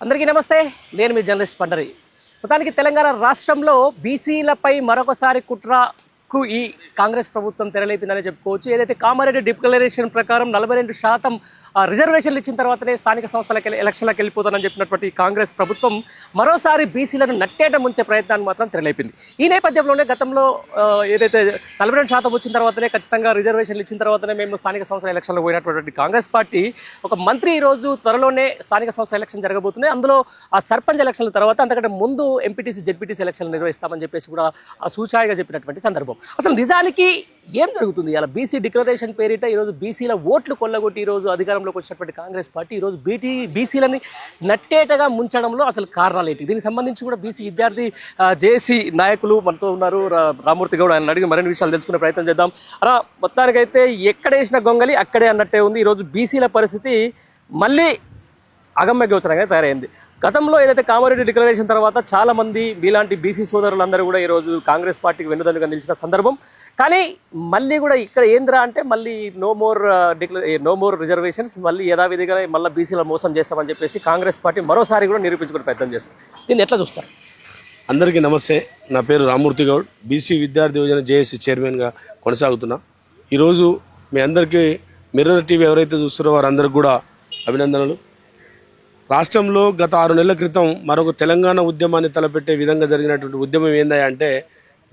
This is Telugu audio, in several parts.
అందరికీ నమస్తే నేను మీ జర్నలిస్ట్ పండరి. మొత్తానికి తెలంగాణ రాష్ట్రంలో బీసీలపై మరొకసారి కుట్ర కు ఈ కాంగ్రెస్ ప్రభుత్వం తెరలేపిందని చెప్పుకోవచ్చు. ఏదైతే కామారెడ్డి డిక్లరేషన్ ప్రకారం నలభై రెండు శాతం ఆ, రిజర్వేషన్లు ఇచ్చిన తర్వాతనే స్థానిక సంస్థలకు ఎలక్షన్లకు వెళ్ళిపోతానని చెప్పినటువంటి కాంగ్రెస్ ప్రభుత్వం మరోసారి బీసీలను నట్టేట ముంచే ప్రయత్నాన్ని మాత్రం తెరలేపింది. ఈ నేపథ్యంలోనే గతంలో ఏదైతే నలభై రెండు శాతం వచ్చిన తర్వాతనే ఖచ్చితంగా రిజర్వేషన్లు ఇచ్చిన తర్వాతనే మేము స్థానిక సంస్థల ఎలక్షన్లో పోయినటువంటి కాంగ్రెస్ పార్టీ ఒక మంత్రి ఈ రోజు త్వరలోనే స్థానిక సంస్థ ఎలక్షన్ జరగబోతున్నాయి. అందులో ఆ సర్పంచ్ ఎలక్షన్ల తర్వాత అంతకంటే ముందు ఎంపీటీసీ జెడ్పీటీసీ ఎలక్షన్లు నిర్వహిస్తామని చెప్పేసి కూడా ఆ సూచాయిగా చెప్పినటువంటి సందర్భం. అసలు నిజానికి ఏం జరుగుతుంది? ఇలా బీసీ డిక్లరేషన్ పేరిట ఈరోజు బీసీల ఓట్లు కొల్లగొట్టి ఈరోజు అధికారంలోకి వచ్చినటువంటి కాంగ్రెస్ పార్టీ ఈరోజు బీటీ బీసీలని నట్టేటగా ముంచడంలో అసలు కారణాలు ఏంటి? దీనికి సంబంధించి కూడా బీసీ విద్యార్థి జేసీ నాయకులు మనతో ఉన్నారు. రా- రామూర్తి గౌడ్ ఆయన అడిగి మరిన్ని విషయాలు తెలుసుకునే ప్రయత్నం చేద్దాం. అలా మొత్తానికైతే ఎక్కడేసిన గొంగలి అక్కడే అన్నట్టే ఉంది. ఈరోజు బీసీల పరిస్థితి మళ్ళీ అగమ్య గోచరంగా తయారైంది. గతంలో ఏదైతే కామారెడ్డి డిక్లరేషన్ తర్వాత చాలా మంది మీలాంటి బీసీ సోదరులందరూ కూడా ఈరోజు కాంగ్రెస్ పార్టీకి వెన్నుదన్నుగా నిలిచిన సందర్భం. కానీ మళ్ళీ కూడా ఇక్కడ ఏంద్రా అంటే మళ్ళీ no more declare no more reservations మళ్ళీ యథావిధిగా మళ్ళీ బీసీల మోసం చేస్తామని చెప్పేసి కాంగ్రెస్ పార్టీ మరోసారి కూడా నిరూపించుకునే ప్రయత్నం చేస్తుంది. దీన్ని ఎట్లా చూస్తారు? అందరికీ నమస్తే. నా పేరు రామూర్తి గౌడ్. బీసీ విద్యార్థి యోజన జేఏసీ చైర్మన్గా కొనసాగుతున్నా. ఈరోజు మీ అందరికీ మిర్రర్ టీవీ ఎవరైతే చూస్తారో వారందరికీ కూడా అభినందనలు. రాష్ట్రంలో గత ఆరు నెలల క్రితం మరొక తెలంగాణ ఉద్యమాన్ని తలపెట్టే విధంగా జరిగినటువంటి ఉద్యమం ఏందంటే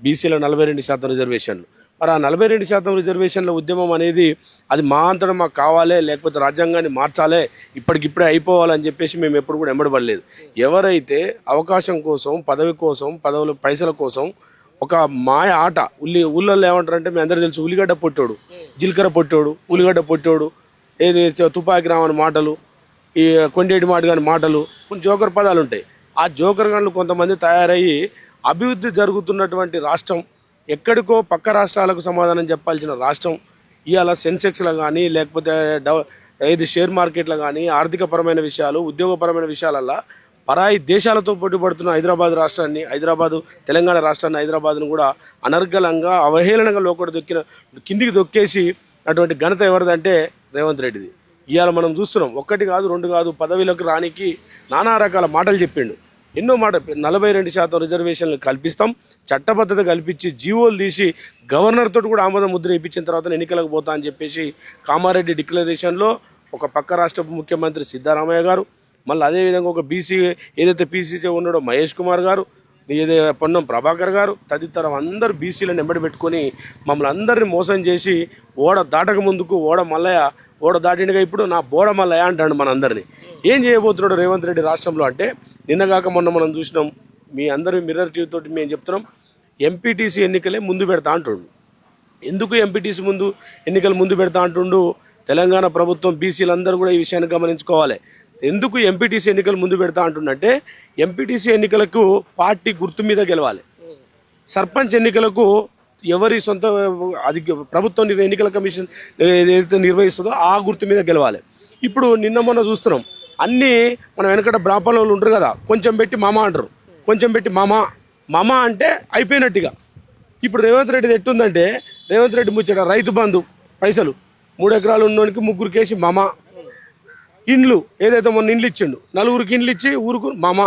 బీసీలో బీసీల నలభై రెండు శాతం రిజర్వేషన్లు. మరి ఆ నలభై రెండు శాతం రిజర్వేషన్ల ఉద్యమం అనేది అది మా అంతటా మాకు కావాలే లేకపోతే రాజ్యాంగాన్ని మార్చాలే ఇప్పటికిప్పుడే అయిపోవాలని చెప్పేసి మేము ఎప్పుడు కూడా ఎంబడబడలేదు ఎవరైతే అవకాశం కోసం పదవి కోసం పదవుల పైసల కోసం ఒక మాయ ఆట ఉల్లి ఊళ్ళల్లో ఏమంటారంటే మీ అందరూ తెలుసు ఉల్లిగడ్డ పొట్టోడు జీలకర్ర పొట్టోడు ఉల్లిగడ్డ పొట్టోడు ఏది తుపాకి రావని మాటలు ఈ కొండేటి మాట కాని మాటలు కొన్ని జోకర్ పదాలు ఉంటాయి. ఆ జోకర్ గన్లు కొంతమంది తయారయ్యి అభివృద్ధి జరుగుతున్నటువంటి రాష్ట్రం ఎక్కడికో పక్క రాష్ట్రాలకు సమాధానం చెప్పాల్సిన రాష్ట్రం ఇవాళ సెన్సెక్స్లో కానీ లేకపోతే డవ ఏది షేర్ మార్కెట్లో కానీ ఆర్థికపరమైన విషయాలు ఉద్యోగపరమైన విషయాలల్లో పరాయి దేశాలతో పోటీపడుతున్న హైదరాబాద్ రాష్ట్రాన్ని హైదరాబాదు తెలంగాణ రాష్ట్రాన్ని హైదరాబాద్ను కూడా అనర్గలంగా అవహేళనగా లోకడ దొక్కిన కిందికి దొక్కేసి అటువంటి ఘనత ఎవరిదంటే రేవంత్ రెడ్డిది. ఇవాళ మనం చూస్తున్నాం ఒక్కటి కాదు రెండు కాదు పదవిలోకి రానికి నానా రకాల మాటలు చెప్పిండు. ఎన్నో మాట నలభై రెండు శాతం రిజర్వేషన్లు కల్పిస్తాం చట్టబద్ధత కల్పించి జీవోలు తీసి గవర్నర్ తోటి కూడా ఆమోద ముద్ర ఇప్పించిన తర్వాత ఎన్నికలకు పోతా అని చెప్పేసి కామారెడ్డి డిక్లరేషన్లో ఒక పక్క రాష్ట్ర ముఖ్యమంత్రి సిద్ధరామయ్య గారు మళ్ళీ అదేవిధంగా ఒక బీసీ ఏదైతే పీసీసీ ఉన్నాడో మహేష్ కుమార్ గారు ఏదో పొన్నం ప్రభాకర్ గారు తదితరం అందరు బీసీలను ఎంబడి పెట్టుకొని మమ్మల్ని అందరిని మోసం చేసి ఓడ దాటక ముందుకు ఓడ మల్లయ్య ఓడ దాటిండగా ఇప్పుడు నా బోడ మల్లయ్య అంటాడు మన అందరిని ఏం చేయబోతున్నాడు రేవంత్ రెడ్డి రాష్ట్రంలో అంటే నిన్నగాక మొన్న మనం చూసినాం మీ అందరూ మిర్రర్ టీవీ తోటి మేము చెప్తున్నాం ఎంపీటీసీ ఎన్నికలే ముందు పెడతా అంటుండు. ఎందుకు ఎంపీటీసీ ముందు ఎన్నికలు ముందు పెడతా అంటుండు? తెలంగాణ ప్రభుత్వం బీసీలందరూ కూడా ఈ విషయాన్ని గమనించుకోవాలి. ఎందుకు ఎంపీటీసీ ఎన్నికలు ముందు పెడతా అంటుండంటే ఎంపీటీసీ ఎన్నికలకు పార్టీ గుర్తు మీద గెలవాలి. సర్పంచ్ ఎన్నికలకు ఎవరి సొంత అది ప్రభుత్వం ఎన్నికల కమిషన్ ఏదైతే నిర్వహిస్తుందో ఆ గుర్తు మీద గెలవాలి. ఇప్పుడు నిన్న మొన్న చూస్తున్నాం అన్నీ మన వెనకట బ్రాహ్మణ వాళ్ళు ఉంటారు కదా కొంచెం పెట్టి మామ అంటారు. కొంచెం పెట్టి మామ మామ అంటే అయిపోయినట్టుగా. ఇప్పుడు రేవంత్ రెడ్డిది ఎట్టుందంటే రేవంత్ రెడ్డి ముచ్చట రైతు బంధు పైసలు. మూడు ఎకరాలు ఉన్నోనికి ముగ్గురు కేసి మామ. ఇండ్లు ఏదైతే మొన్న ఇండ్లు ఇచ్చిండు నలుగురికి ఇండ్లు ఇచ్చి ఊరుకు మామ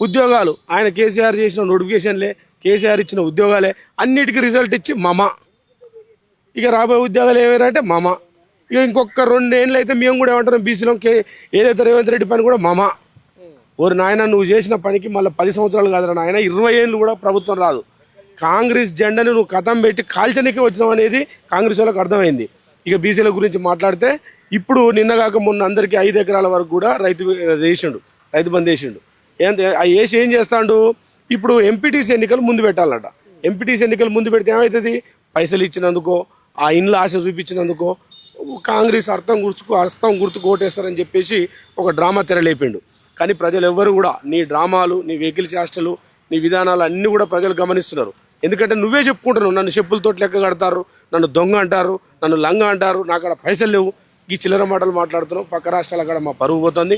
ఉద్యోగాలు ఆయన కేసీఆర్ చేసిన నోటిఫికేషన్లే కేసీఆర్ ఇచ్చిన ఉద్యోగాలే అన్నిటికీ రిజల్ట్ ఇచ్చి మమ. ఇక రాబోయే ఉద్యోగాలు ఏమైనా మమ. ఇక ఇంకొక రెండేళ్ళు అయితే మేము కూడా ఏమంటాం బీసీలో కే ఏదైతే రేవంత్ రెడ్డి పని కూడా మమ. ఓరి నాయన నువ్వు చేసిన పనికి మళ్ళీ పది సంవత్సరాలు కాదురా నాయన ఇరవై ఏళ్ళు కూడా ప్రభుత్వం రాదు. కాంగ్రెస్ జెండాను నువ్వు కథం పెట్టి కాల్చనికే వచ్చినావు అనేది కాంగ్రెస్ వాళ్ళకి అర్థమైంది. ఇక బీసీల గురించి మాట్లాడితే ఇప్పుడు నిన్నగాక మొన్న అందరికీ ఐదు ఎకరాల వరకు కూడా రైతు వేసిండు రైతు బంద్ వేసిండు. ఏం ఆ వేసి ఏం చేస్తాడు? ఇప్పుడు ఎంపీటీసీ ఎన్నికలు ముందు పెట్టాలట. ఎంపీటీసీ ఎన్నికలు ముందు పెడితే ఏమవుతుంది పైసలు ఇచ్చినందుకో ఆ ఇండ్ల ఆశ చూపించినందుకో కాంగ్రెస్ అర్థం గుర్తుకు అర్థం గుర్తుకు ఓటేస్తారని చెప్పేసి ఒక డ్రామా తెరలేపిండు. కానీ ప్రజలు ఎవ్వరు కూడా నీ డ్రామాలు నీ వెహికల్ చేష్టలు నీ విధానాలు అన్నీ కూడా ప్రజలు గమనిస్తున్నారు. ఎందుకంటే నువ్వే చెప్పుకుంటున్నావు నన్ను చెప్పులతో లెక్క కడతారు నన్ను దొంగ అంటారు నన్ను లంగ అంటారు నా కాడ పైసలు లేవు. ఈ చిల్లర మాటలు మాట్లాడుతున్నావు పక్క రాష్ట్రాల కాడ మా పరువు పోతుంది.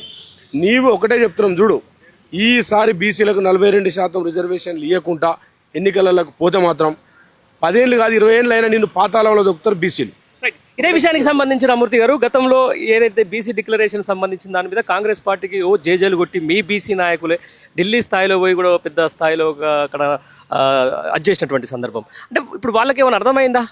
నీవు ఒకటే చెప్తున్నాం చూడు. ఈసారి బీసీలకు నలభై రెండు శాతం రిజర్వేషన్లు ఇవ్వకుండా ఎన్నికలకు పోతే మాత్రం పదేళ్ళు కాదు ఇరవై ఏళ్ళు అయినా నిన్ను పాతాళంలో దొక్కుతారు బీసీలు. ఇదే విషయానికి సంబంధించిన మూర్తి గారు గతంలో ఏదైతే బీసీ డిక్లరేషన్ సంబంధించిన దాని మీద కాంగ్రెస్ పార్టీకి ఓ జేజేలు కొట్టి మీ బీసీ నాయకులే ఢిల్లీ స్థాయిలో పోయి కూడా పెద్ద స్థాయిలో అక్కడ అడ్చేసినటువంటి సందర్భం. అంటే ఇప్పుడు వాళ్ళకి ఏమైనా అర్థమైందా?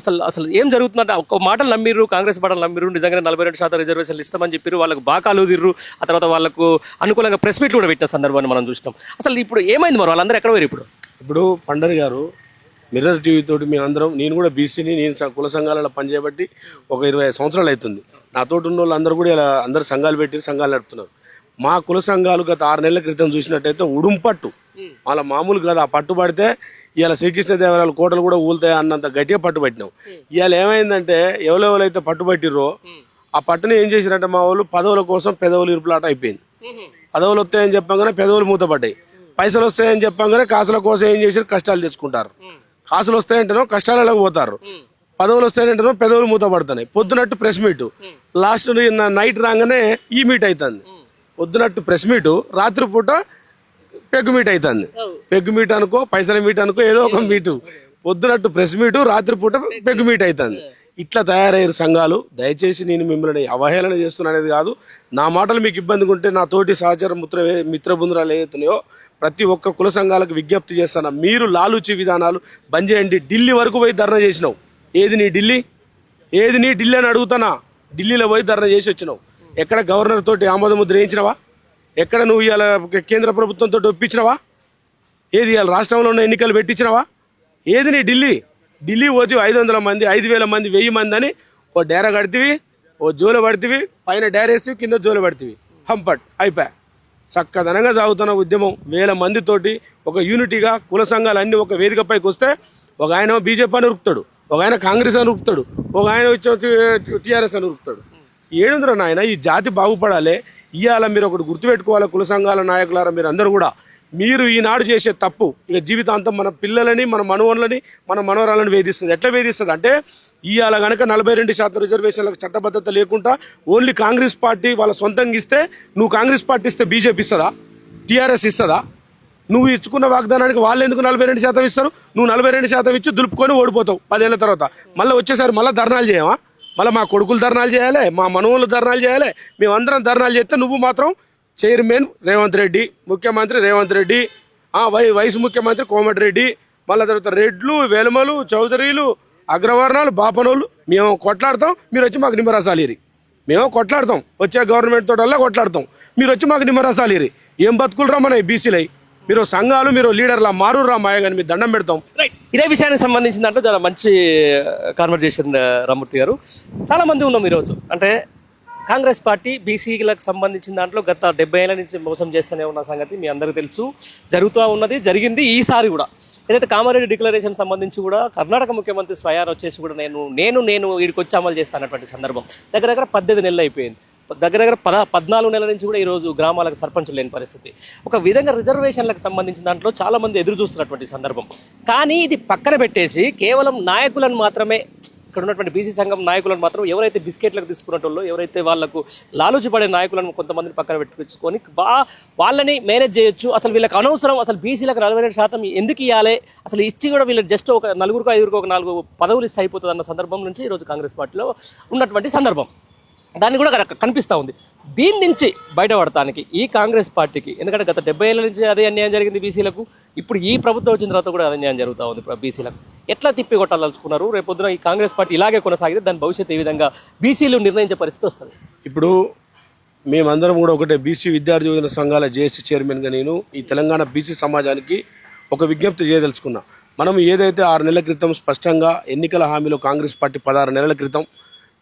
అసలు అసలు ఏం జరుగుతుందంటే ఒక్క మాటలు నమ్మిర్రు కాంగ్రెస్ మాటలు నమ్మిర్రు నిజంగానే నలభై రెండు శాతం రిజర్వేషన్లు ఇస్తామని చెప్పారు వాళ్ళకు బాకాలు దిర్రు ఆ తర్వాత వాళ్ళకు అనుకూలంగా ప్రెస్ మీట్లు కూడా పెట్టిన సందర్భాన్ని మనం చూస్తాం అసలు ఇప్పుడు ఏమైంది మరి? వాళ్ళందరూ ఎక్కడ పోయారు ఇప్పుడు? ఇప్పుడు పండరి గారు మిర్రర్ టీవీ తోటి మేము అందరం నేను కూడా బీసీని నేను కుల సంఘాలలో పనిచేయబట్టి ఒక ఇరవై ఐదు సంవత్సరాలు అవుతుంది. నాతోటి ఉన్న వాళ్ళు అందరూ కూడా ఇలా అందరు సంఘాలు పెట్టి సంఘాలు నడుపుతున్నారు. మా కుల సంఘాలు గత ఆరు నెలల క్రితం చూసినట్టయితే ఉడుంపట్టు వాళ్ళ మామూలు కదా ఆ పట్టు పడితే ఇవాళ శ్రీకృష్ణదేవరాయల కోటలు కూడా ఊలుతాయి అన్నంత గట్టిగా పట్టు పట్టినాం. ఇవాళ ఏమైందంటే ఎవరెవరైతే పట్టు పట్టిర్రో ఆ పట్టును ఏం చేసిరంటే మా వాళ్ళు పదవుల కోసం పెదవులు ఇరుపులాట అయిపోయింది. పదవులు వస్తాయని చెప్పగానే పెదవులు మూతపడ్డాయి. పైసలు వస్తాయని చెప్పగానే కాసుల కోసం ఏం చేసి కష్టాలు తెచ్చుకుంటారు. కాసులు వస్తాయంటేనో కష్టాలకు పోతారు పదవులు వస్తాయంటేనో పెదవులు మూతపడుతున్నాయి. పొద్దునట్టు ప్రెస్ మీట్. లాస్ట్ నైట్ రాగానే ఈ మీట్ అవుతుంది పొద్దునట్టు ప్రెస్ మీట్ రాత్రిపూట పెగ్గు మీట్ అవుతుంది పెగ్గు మీట్ అనుకో పైసల మీట్ అనుకో ఏదో ఒక మీటు. పొద్దునట్టు ప్రెస్ మీటు రాత్రిపూట పెగ్గు మీట్ అవుతుంది ఇట్లా తయారయ్యారు సంఘాలు. దయచేసి నేను మిమ్మల్ని అవహేళన చేస్తున్నా అనేది కాదు. నా మాటలు మీకు ఇబ్బందిగా ఉంటే నా తోటి సహచర మిత్ర మిత్ర బృందాలు ఏవైతున్నాయో ప్రతి ఒక్క కుల సంఘాలకు విజ్ఞప్తి చేస్తాను. మీరు లాలూచి విధానాలు బంద్ చేయండి. ఢిల్లీ వరకు పోయి ధర్నా చేసినావు. ఏది నీ ఢిల్లీ? ఏది నీ ఢిల్లీ అని అడుగుతానా? ఢిల్లీలో పోయి ధర్నా చేసి వచ్చినావు. ఎక్కడ గవర్నర్ తోటి ఆమోద ముద్ర వేయించినవా? ఎక్కడ నువ్వు ఇవాళ కేంద్ర ప్రభుత్వంతో ఒప్పించినవా? ఏది ఇవాళ రాష్ట్రంలో ఉన్న ఎన్నికలు పెట్టించినవా? ఏది నీ ఢిల్లీ? ఢిల్లీ పోతే ఐదు వందల మంది ఐదు వేల మంది వెయ్యి మంది అని ఓ డేర కడితివి ఓ జోల పడితివి పైన వేస్తే కింద జోల పడితివి. హంపట్ అయిపోయా. చక్కదనంగా సాగుతున్న ఉద్యమం వేల మందితోటి ఒక యూనిటీగా కుల సంఘాలు అన్ని ఒక వేదికపైకి వస్తే ఒక ఆయన బీజేపీ అని ఉరుకుతాడు ఒక ఆయన కాంగ్రెస్ అని ఉరుకుతాడు ఒక ఆయన వచ్చి టీఆర్ఎస్ అని ఉరుకుతాడు. ఏడుందిరా నాయన ఈ జాతి బాగుపడాలి ఇవాళ మీరు ఒకటి గుర్తుపెట్టుకోవాలి కుల సంఘాల నాయకులారా మీరు అందరూ కూడా. మీరు ఈనాడు చేసే తప్పు. ఇక జీవితాంతం మన పిల్లలని మన మనవన్లని మన మనవరాలను వేధిస్తుంది. ఎట్లా వేధిస్తుంది అంటే ఇవాళ గనక నలభై రెండు శాతం రిజర్వేషన్లకు చట్టబద్ధత లేకుండా ఓన్లీ కాంగ్రెస్ పార్టీ వాళ్ళ సొంతంగా ఇస్తే నువ్వు కాంగ్రెస్ పార్టీ ఇస్తే బీజేపీ ఇస్తుందా? టీఆర్ఎస్ ఇస్తుందా? నువ్వు ఇచ్చుకున్న వాగ్దానానికి వాళ్ళు ఎందుకు నలభై రెండు శాతం ఇస్తారు? నువ్వు నలభై రెండు శాతం ఇచ్చి దులుపుకొని ఓడిపోతావు పదేళ్ళ తర్వాత. మళ్ళీ వచ్చేసారి మళ్ళీ ధర్నాలు చేయమా మళ్ళీ మా కొడుకులు ధర్నాలు చేయాలి మా మనవులు ధర్నాలు చేయాలి మేమందరం ధర్నాలు చేస్తే నువ్వు మాత్రం చైర్మన్ రేవంత్ రెడ్డి ముఖ్యమంత్రి రేవంత్ రెడ్డి వై వైస్ ముఖ్యమంత్రి కోమటిరెడ్డి మళ్ళీ తర్వాత రెడ్లు వెలుమలు చౌదరీలు అగ్రవర్ణాలు బాపనోళ్ళు మేము కొట్లాడతాం. మీరు వచ్చి మాకు నిమ్మరసాలిరి మేము కొట్లాడతాం. వచ్చే గవర్నమెంట్ తోటల్లా కొట్లాడతాం. మీరు వచ్చి మాకు నిమ్మరసాలిరి ఏం బతుకులు రా మన బీసీలై? మీరు సంఘాలు మీరు లీడర్లా మారురా మాయ కానీ మీరు దండం పెడతాం. ఇదే విషయానికి సంబంధించిన దాంట్లో చాలా మంచి కాన్వర్జేషన్ రామూర్తి గారు. చాలా మంది ఉన్నాం ఈరోజు. అంటే కాంగ్రెస్ పార్టీ బీసీలకు సంబంధించిన దాంట్లో గత డెబ్బై ఏళ్ళ నుంచి మోసం చేస్తూనే ఉన్న సంగతి మీ అందరికీ తెలుసు. జరుగుతూ ఉన్నది జరిగింది ఈసారి కూడా. ఏదైతే కామారెడ్డి డిక్లరేషన్ సంబంధించి కూడా కర్ణాటక ముఖ్యమంత్రి స్వయార్ వచ్చేసి కూడా నేను నేను నేను వీడికి వచ్చి అమలు చేస్తానటువంటి సందర్భం. దగ్గర దగ్గర పద్దెనిమిది నెలలు అయిపోయింది. దగ్గర దగ్గర పద పద్నాలుగు నెలల నుంచి కూడా ఈరోజు గ్రామాలకు సర్పంచులు లేని పరిస్థితి. ఒక విధంగా రిజర్వేషన్లకు సంబంధించిన దాంట్లో చాలామంది ఎదురు చూస్తున్నటువంటి సందర్భం. కానీ ఇది పక్కన పెట్టేసి కేవలం నాయకులను మాత్రమే ఇక్కడ ఉన్నటువంటి బీసీ సంఘం నాయకులను మాత్రం ఎవరైతే బిస్కెట్లకు తీసుకున్నటోళ్ళు ఎవరైతే వాళ్ళకు లాలూచి పడే నాయకులను కొంతమందిని పక్కన పెట్టుకొని బా వాళ్ళని మేనేజ్ చేయొచ్చు. అసలు వీళ్ళకి అనవసరం అసలు బీసీలకు నలభై రెండు శాతం ఎందుకు ఇవ్వాలి అసలు ఇచ్చి కూడా వీళ్ళు జస్ట్ ఒక నలుగురికి ఐదుగురికి ఒక నాలుగు పదవులు ఇస్తే అయిపోతుంది అన్న సందర్భం నుంచి ఈరోజు కాంగ్రెస్ పార్టీలో ఉన్నటువంటి సందర్భం. దాన్ని కూడా కనిపిస్తూ ఉంది. దీని నుంచి బయటపడటానికి ఈ కాంగ్రెస్ పార్టీకి ఎందుకంటే గత డెబ్బై ఏళ్ళ నుంచి అదే అన్యాయం జరిగింది బీసీలకు ఇప్పుడు ఈ ప్రభుత్వం వచ్చిన తర్వాత కూడా అదే అన్యాయం జరుగుతూ ఉంది బీసీలకు. ఎట్లా తిప్పి కొట్టాలనుకున్నారు రేపొద్దున ఈ కాంగ్రెస్ పార్టీ ఇలాగే కొనసాగితే దాని భవిష్యత్తు ఏ విధంగా బీసీలు నిర్ణయించే పరిస్థితి వస్తుంది? ఇప్పుడు మేమందరం కూడా ఒకటే బీసీ విద్యార్థి యువజన సంఘాల జేఏసీ చైర్మన్గా నేను ఈ తెలంగాణ బీసీ సమాజానికి ఒక విజ్ఞప్తి చేయదలుచుకున్నా. మనం ఏదైతే ఆరు నెలల క్రితం స్పష్టంగా ఎన్నికల హామీలో కాంగ్రెస్ పార్టీ పదహారు నెలల క్రితం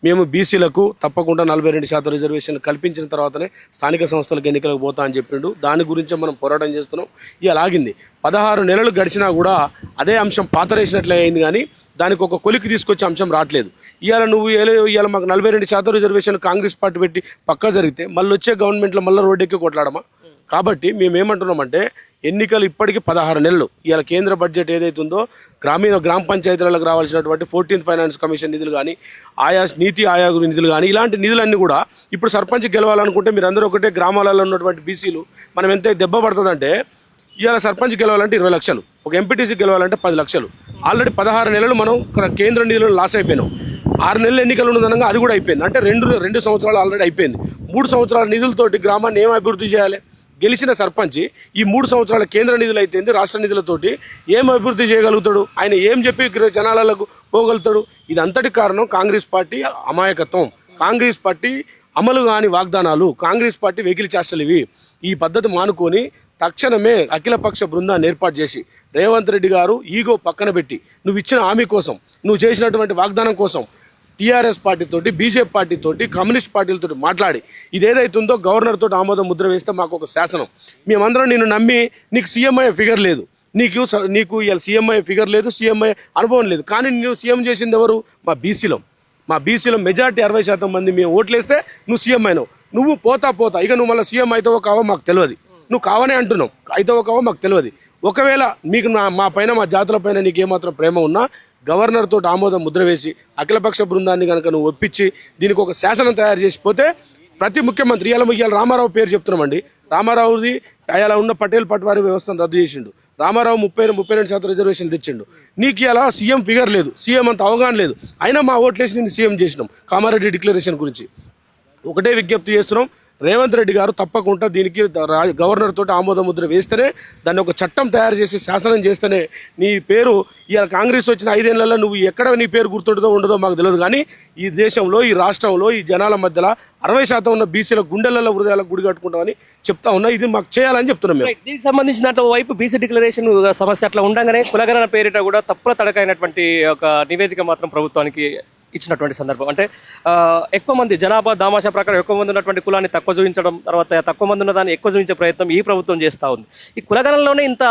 మేము బీసీలకు తప్పకుండా నలభై రెండు శాతం రిజర్వేషన్ కల్పించిన తర్వాతనే స్థానిక సంస్థలకు ఎన్నికలకు పోతా అని చెప్పిండు. దాని గురించే మనం పోరాటం చేస్తున్నాం. ఇక ఆగింది. పదహారు నెలలు గడిచినా కూడా అదే అంశం పాతరేసినట్లే అయింది కానీ దానికి ఒక కొలికి తీసుకొచ్చే అంశం రావట్లేదు. ఇవాళ నువ్వు ఇవాళ మాకు నలభై రెండు శాతం రిజర్వేషన్ కాంగ్రెస్ పార్టీ పెట్టి పక్కా జరిగితే మళ్ళీ వచ్చే గవర్నమెంట్లో మళ్ళీ రోడ్డెక్కి కొట్లాడమా? కాబట్టి మేము ఏమంటున్నామంటే ఎన్నికలు ఇప్పటికీ పదహారు నెలలు. ఇవాళ కేంద్ర బడ్జెట్ ఏదైతే ఉందో గ్రామీణ గ్రామ పంచాయతీలకు రావాల్సినటువంటి ఫోర్టీన్త్ ఫైనాన్స్ కమిషన్ నిధులు కానీ ఆయా నీతి ఆయోగ్ నిధులు కానీ ఇలాంటి నిధులన్నీ కూడా ఇప్పుడు సర్పంచ్ గెలవాలనుకుంటే మీరు అందరూ ఒకటే గ్రామాలలో ఉన్నటువంటి బీసీలు మనం ఎంత దెబ్బ పడుతుందంటే ఇవాళ సర్పంచ్ గెలవాలంటే ఇరవై లక్షలు ఒక ఎంపీటీసీ గెలవాలంటే పది లక్షలు. ఆల్రెడీ పదహారు నెలలు మనం కేంద్ర నిధులను లాస్ అయిపోయినాం. ఆరు నెలల ఎన్నికలు ఉన్నదనగా అది కూడా అయిపోయింది. అంటే రెండు రెండు సంవత్సరాలు ఆల్రెడీ అయిపోయింది. మూడు సంవత్సరాల నిధులతోటి గ్రామాన్ని ఏం అభివృద్ధి చేయాలి? గెలిచిన సర్పంచ్ ఈ మూడు సంవత్సరాల కేంద్ర నిధులు అయితే రాష్ట్ర నిధులతోటి ఏం అభివృద్ధి చేయగలుగుతాడు? ఆయన ఏం చెప్పి జనాలకు పోగలుగుతాడు? ఇది అంతటి కారణం కాంగ్రెస్ పార్టీ అమాయకత్వం. కాంగ్రెస్ పార్టీ అమలు కాని వాగ్దానాలు కాంగ్రెస్ పార్టీ వెకిలి చేష్టలు ఇవి. ఈ పద్ధతి మానుకొని తక్షణమే అఖిలపక్ష బృందాన్ని ఏర్పాటు చేసి రేవంత్ రెడ్డి గారు ఈగో పక్కన పెట్టి నువ్వు ఇచ్చిన హామీ కోసం నువ్వు చేసినటువంటి వాగ్దానం కోసం టీఆర్ఎస్ పార్టీతోటి బీజేపీ పార్టీతోటి కమ్యూనిస్ట్ పార్టీలతో మాట్లాడి ఇది ఏదైతుందో గవర్నర్ తోటి ఆమోదం ముద్ర వేస్తే మాకు ఒక శాసనం. మేమందరం నిన్ను నమ్మి నీకు సీఎం అయ్యే ఫిగర్ లేదు. నీకు స- నీకు ఇలా సీఎంఐ ఫిగర్ లేదు సీఎంఐ అనుభవం లేదు. కానీ నువ్వు సీఎం చేసింది ఎవరు? మా బీసీలో. మా బీసీలో మెజార్టీ అరవై శాతం మంది మేము ఓట్లేస్తే నువ్వు సీఎం అయినావు. నువ్వు పోతా పోతా ఇక నువ్వు మళ్ళీ సీఎం అవుతావో కావో మాకు తెలియదు నువ్వు కావనే అంటున్నావు. అవుతావో కావో మాకు తెలియదు ఒకవేళ మీకు నా మా పైన మా జాతుల పైన నీకు ఏమాత్రం ప్రేమ ఉన్నా గవర్నర్ తోటి ఆమోదం ముద్ర వేసి అఖిలపక్ష బృందాన్ని కనుక నువ్వు ఒప్పించి దీనికి ఒక శాసనం తయారు చేసిపోతే ప్రతి ముఖ్యమంత్రి ఇవాళ ఇవాళ రామారావు పేరు చెప్తున్నామండి. రామారావుది అలా ఉన్న పటేల్ పట్వారి వ్యవస్థను రద్దు చేసిండు. రామారావు ముప్పై ముప్పై రెండు శాతం రిజర్వేషన్ తెచ్చిండు. నీకు ఇలా సీఎం ఫిగర్ లేదు సీఎం అంత అవగాహన లేదు. అయినా మా ఓట్లేసి నేను సీఎం చేసినాం కామారెడ్డి డిక్లరేషన్ గురించి. ఒకటే విజ్ఞప్తి చేస్తున్నాం రేవంత్ రెడ్డి గారు తప్పకుండా దీనికి గవర్నర్ తోటి ఆమోద ముద్ర వేస్తేనే దాన్ని ఒక చట్టం తయారు చేసి శాసనం చేస్తేనే నీ పేరు ఇవాళ కాంగ్రెస్ వచ్చిన ఐదేళ్ళలో నువ్వు ఎక్కడ నీ పేరు గుర్తుంటుందో ఉండదో మాకు తెలియదు. కానీ ఈ దేశంలో ఈ రాష్ట్రంలో ఈ జనాల మధ్యలో అరవై శాతం ఉన్న బీసీల గుండెలలో హృదయాలకు గుడి కట్టుకుంటామని చెప్తా ఉన్నా. ఇది మాకు చేయాలని చెప్తున్నాం మేము. దీనికి సంబంధించిన వైపు బీసీ డిక్లరేషన్ సమస్య అట్లా ఉండగానే కులగరణ పేరిట కూడా తప్పుల తడకైనటువంటి ఒక నివేదిక మాత్రం ప్రభుత్వానికి ఇచ్చినటువంటి సందర్భం. అంటే ఎక్కువ మంది జనాభా దామాషా ప్రకారం ఎక్కువ మంది ఉన్నటువంటి కులాన్ని తక్కువ చూపించడం తర్వాత తక్కువ మంది ఉన్న దాన్ని ఎక్కువ చూపించే ప్రయత్నం ఈ ప్రభుత్వం చేస్తూ ఉంది. ఈ కులగణంలోనే ఇంత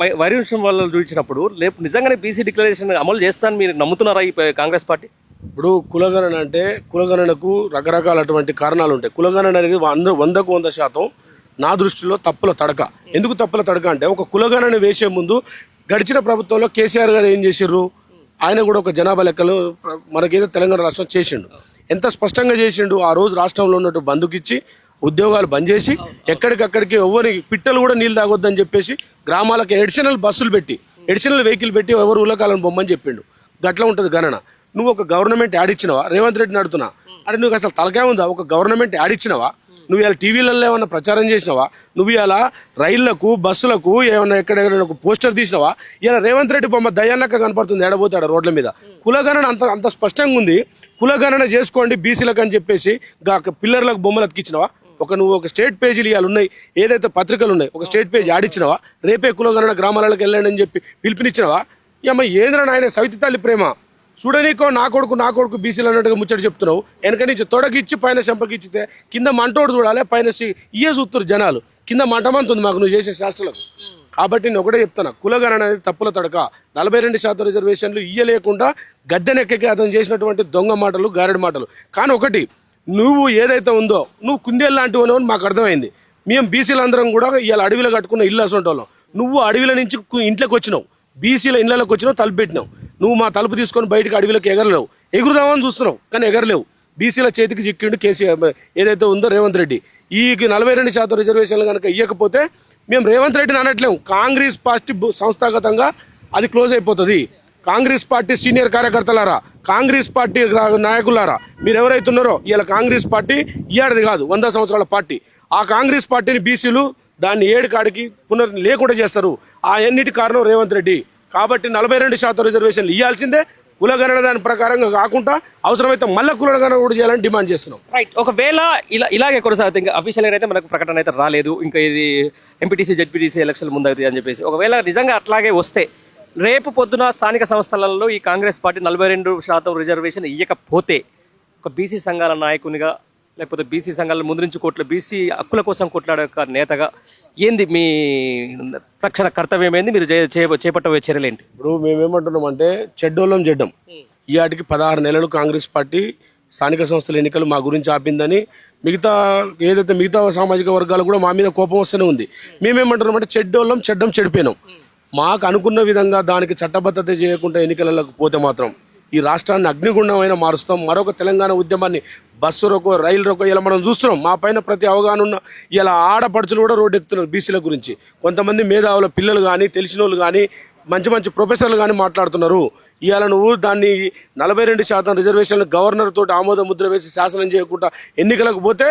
వై- వైరుష్యం వల్ల చూపించినప్పుడు రేపు నిజంగానే బీసీ డిక్లరేషన్ అమలు చేస్తానని మీరు నమ్ముతున్నారా ఈ కాంగ్రెస్ పార్టీ? ఇప్పుడు కులగణన అంటే కులగణనకు రకరకాలటువంటి కారణాలు ఉంటాయి. కులగణన అనేది వంద వందకు వంద శాతం నా దృష్టిలో తప్పుల తడక. ఎందుకు తప్పుల తడక అంటే ఒక కులగణన వేసే ముందు గడిచిన ప్రభుత్వంలో కేసీఆర్ గారు ఏం చేసిర్రు? ఆయన కూడా ఒక జనాభా లెక్కలు మనకేదో తెలంగాణ రాష్ట్రం చేసిండు. ఎంత స్పష్టంగా చేసిండు ఆ రోజు రాష్ట్రంలో ఉన్నట్టు బంధుకిచ్చి ఉద్యోగాలు బంద్ చేసి ఎక్కడికక్కడికి ఎవరి పిట్టలు కూడా నీళ్ళు తాగొద్దని చెప్పేసి గ్రామాలకు ఎడిషనల్ బస్సులు పెట్టి ఎడిషనల్ వెహికల్ పెట్టి ఎవరు ఉలకాలను బొమ్మని చెప్పిండు. గట్ల ఉంటుంది గణన. నువ్వు ఒక గవర్నమెంట్ యాడ్ ఇచ్చినవా? రేవంత్ రెడ్డిని అడుగుతున్నా. అరే నువ్వు అసలు తలకాయ ఉందా? ఒక గవర్నమెంట్ యాడ్ ఇచ్చినవా? నువ్వు ఇలా టీవీలలో ఏమైనా ప్రచారం చేసినావా? నువ్వు ఇలా రైళ్ళకు బస్సులకు ఏమైనా ఎక్కడెక్కడ ఒక పోస్టర్ తీసినావా? ఇలా రేవంత్ రెడ్డి బొమ్మ దయానక్క కనపడుతుంది ఎడబోతాడు రోడ్ల మీద. కులగణన అంత అంత స్పష్టంగా ఉంది. కులగణన చేసుకోండి బీసీలకు అని చెప్పేసి పిల్లర్లకు బొమ్మలు అతికిచ్చినవా? ఒక నువ్వు ఒక స్టేట్ పేజీలు ఇవాళ ఉన్నాయి. ఏదైతే పత్రికలు ఉన్నాయి ఒక స్టేట్ పేజీ ఆడిచ్చినవా? రేపే కులగణన గ్రామాలకు వెళ్ళండి అని చెప్పి పిలుపునిచ్చినవా? ఏమ ఏంద్ర నాయన సవితి తల్లి ప్రేమ? చూడనీకో నా కొడుకు నా కొడుకు బీసీలు అన్నట్టుగా ముచ్చట చెప్తున్నావు. వెనక నుంచి తొడగిచ్చి పైన చెంపకిచ్చితే కింద మంటోడు చూడాలి పైన ఇయే ఇయ్యే చూస్తారు జనాలు. కింద మంటమంతుంది మాకు నువ్వు చేసే శాస్త్రాలకు. కాబట్టి నేను ఒకటే చెప్తాను కులగణన అనేది తప్పుల తడక. నలభై రెండు శాతం రిజర్వేషన్లు ఇయ్యలేకుండా గద్దెనెక్కకి అతను చేసినటువంటి దొంగ మాటలు గారెడు మాటలు. కానీ ఒకటి నువ్వు ఏదైతే ఉందో నువ్వు కుందేలు లాంటివి అని మాకు అర్థమైంది. మేము బీసీలందరం కూడా ఇలా అడవిలో కట్టుకున్న ఇల్లు అసంటోళ్ళం. నువ్వు అడవిల నుంచి ఇంట్లోకి వచ్చినావు. బీసీల ఇళ్ళలోకి వచ్చినావు తలుపెట్టినావు నువ్వు మా తలుపు తీసుకొని బయటకు అడవిలోకి ఎగరలేవు. ఎగురుదామని చూస్తున్నావు కానీ ఎగరలేవు. బీసీల చేతికి చిక్కిండు కేసీఆర్ ఏదైతే ఉందో రేవంత్ రెడ్డి. ఈ నలభై రెండు శాతం రిజర్వేషన్లు కనుక ఇవ్వకపోతే మేము రేవంత్ రెడ్డిని అనట్లేము. కాంగ్రెస్ పార్టీ సంస్థాగతంగా అది క్లోజ్ అయిపోతుంది. కాంగ్రెస్ పార్టీ సీనియర్ కార్యకర్తలారా కాంగ్రెస్ పార్టీ నాయకులారా మీరు ఎవరైతే ఉన్నారో ఇలా కాంగ్రెస్ పార్టీ ఇయ్యాడది కాదు వంద సంవత్సరాల పార్టీ. ఆ కాంగ్రెస్ పార్టీని బీసీలు దాన్ని ఏడు కాడికి పునర్ లేకుండా చేస్తారు. ఆ ఎన్నిటి కారణం రేవంత్ రెడ్డి. కాబట్టి నలభై రెండు శాతం రిజర్వేషన్లు ఇవ్వాల్సిందే కులగణన దాని ప్రకారంగా కాకుండా అవసరమైతే మళ్ళీ కులగణన కూడా చేయాలని డిమాండ్ చేస్తున్నాం. రైట్. ఒకవేళ ఇలా ఇలాగే కొనసాగితే ఇంకా అఫీషియల్గా అయితే మనకు ప్రకటన అయితే రాలేదు. ఇంకా ఇది ఎంపీటీసీ జడ్పీటీసీ ఎలక్షన్ ముందు అని చెప్పేసి. ఒకవేళ నిజంగా అట్లాగే వస్తే రేపు పొద్దున స్థానిక సంస్థలలో ఈ కాంగ్రెస్ పార్టీ నలభై రెండు శాతం రిజర్వేషన్ ఇవ్వకపోతే ఒక బీసీ సంఘాల నాయకునిగా లేకపోతే బీసీ సంఘాల ముందు నుంచి కోట్ల బీసీ హక్కుల కోసం కొట్లాడే ఒక నేతగా ఏంది మీ తక్షణ కర్తవ్యం ఏంది? మీరు చేపట్టబోయే చర్యలేంటి ఇప్పుడు మేమేమంటున్నామంటే చెడ్డోళ్ళం చెడ్డం ఈ ఆటికి పదహారు నెలలు కాంగ్రెస్ పార్టీ స్థానిక సంస్థల ఎన్నికలు మా గురించి ఆపిందని మిగతా ఏదైతే మిగతా సామాజిక వర్గాలు కూడా మా మీద కోపం వస్తూనే ఉంది. మేమేమంటున్నామంటే చెడ్డోళ్ళం చెడ్డం చెడిపోయినాం. మాకు అనుకున్న విధంగా దానికి చట్టబద్ధత చేయకుండా ఎన్నికలకు పోతే మాత్రం ఈ రాష్ట్రాన్ని అగ్నిగుండమైన మారుస్తాం. మరొక తెలంగాణ ఉద్యమాన్ని బస్సు రొకో రైలు రొకో ఇలా మనం చూస్తున్నాం. మా పైన ప్రతి అవగాహన ఉన్న ఇలా ఆడపడుచులు కూడా రోడ్డు ఎక్కుతున్నారు బీసీల గురించి. కొంతమంది మేధావుల పిల్లలు కానీ తెలిసిన వాళ్ళు కానీ మంచి మంచి ప్రొఫెసర్లు కానీ మాట్లాడుతున్నారు. ఇవాళ నువ్వు దాన్ని నలభై రెండు శాతం రిజర్వేషన్లు గవర్నర్ తోటి ఆమోద ముద్ర వేసి శాసనం చేయకుండా ఎన్నికలకు పోతే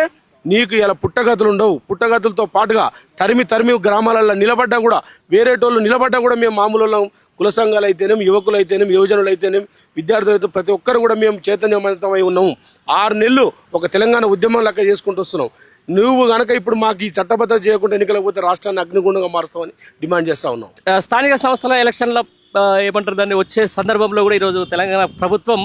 నీకు ఇలా పుట్టగతులు ఉండవు. పుట్టగతులతో పాటుగా తరిమి తరిమి గ్రామాలలో నిలబడ్డా కూడా వేరేటోళ్ళు నిలబడ్డా కూడా మేము మామూలు వాళ్ళం. కుల సంఘాలు అయితేనేం యువకులు అయితేనేమి యువజనులు అయితేనేమి విద్యార్థులు అయితే ప్రతి ఒక్కరు కూడా మేము చైతన్యవంతమై ఉన్నాము. ఆరు నెలలు ఒక తెలంగాణ ఉద్యమం లెక్క చేసుకుంటూ వస్తున్నాం. నువ్వు గనక ఇప్పుడు మాకు ఈ చట్టబద్ధత చేయకుండా ఎన్నికలకు పోతే రాష్ట్రాన్ని అగ్నిగుండంగా మారుస్తామని డిమాండ్ చేస్తా ఉన్నాం. స్థానిక సంస్థల ఎలక్షన్ల ఏమంటారు దాన్ని వచ్చే సందర్భంలో కూడా ఈరోజు తెలంగాణ ప్రభుత్వం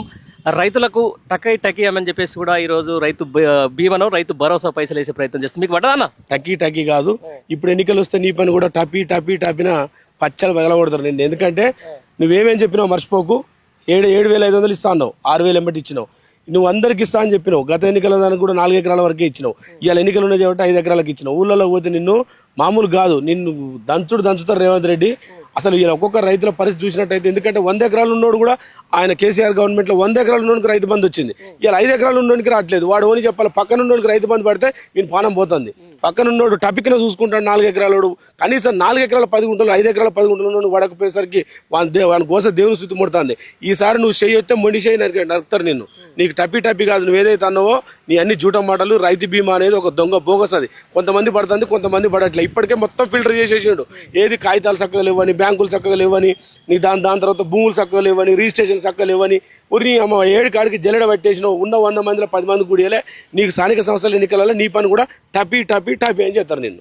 రైతులకు టకై టకీ అని చెప్పేసి కూడా ఈరోజు రైతు బ- బీమాను రైతు భరోసా పైసలు వేసే ప్రయత్నం చేస్తుంది. మీకు పడ్డదా టకీ టకీ కాదు. ఇప్పుడు ఎన్నికలు వస్తే నీ పని కూడా టపీ టపీ టపిన పచ్చలు వదలకూడదు నేను ఎందుకంటే నువ్వేమేం చెప్పినావు మర్చిపోకు. ఏడు ఏడు వేల ఐదు వందలు ఇస్తా అన్నావు. ఆరు వేలు ఎంబటి ఇచ్చినావు. నువ్వు అందరికి ఇస్తా అని చెప్పినావు. గత ఎన్నికల దానికి కూడా నాలుగు ఎకరాల వరకే ఇచ్చినావు. ఇవాళ ఎన్నికలు ఉన్నాయి కాబట్టి ఐదు ఎకరాలకు ఇచ్చినావు. ఊళ్ళలో పోతే నిన్ను మామూలు కాదు. నిన్ను దంచుడు దంచుతారు రేవంత్ రెడ్డి. అసలు ఇలా ఒక్కొక్క రైతుల పరిస్థితి చూసినట్టయితే ఎందుకంటే వంద ఎకరాలు ఉన్నోడు కూడా ఆయన కేసీఆర్ గవర్నమెంట్లో వంద ఎకరాలు ఉన్నోడికి రైతు బంధు వచ్చింది. ఇలా ఐదు ఎకరాలు ఉన్నోడికి రావట్లేదు. వాడు ఓని చెప్పాలి పక్కన ఉన్నోడికి రైతు బంధు పడితే వీని పానం పోతుంది. పక్కన ఉన్నోడు టపికిన చూసుకుంటాడు నాలుగు ఎకరాలోడు. కనీసం నాలుగు ఎకరాల పది గుంటలు ఐదు ఎకరాల పది గుంటలు ఉన్నోడు వడకపోయేసరికి వాని దే వాని కోసం దేవుని చుట్టూ ముడుతుంది. ఈసారి నువ్వు చెయ్యి వస్తే మొండి చేయి నరుకుతారు నిన్ను. నీకు టపి టపి కాదు నువ్వు ఏదైతే అన్నావో నీ అన్ని జూట మాటలు రైతు బీమా అనేది ఒక దొంగ బోగస్ అది. కొంతమంది పడుతుంది కొంతమంది పడట్లేదు ఇప్పటికే మొత్తం ఫిల్టర్ చేసేసిండు. ఏది కాగితాలు చక్కగా లేవని బ్యాంకులు చక్కగా లేవని నీ దాని దాని తర్వాత భూములు చక్కగా లేవని రిజిస్ట్రేషన్ చక్కగా లేవని ఉరి అమ్మ ఏడు కాడికి జల్లెడ పట్టేసినావు ఉన్న వంద మందిలో పది మంది గుడియలే నీకు స్థానిక సంస్థల ఎన్నికలలో నీ పని కూడా టపీ టపీ టపీ అని చేస్తారు నిన్ను.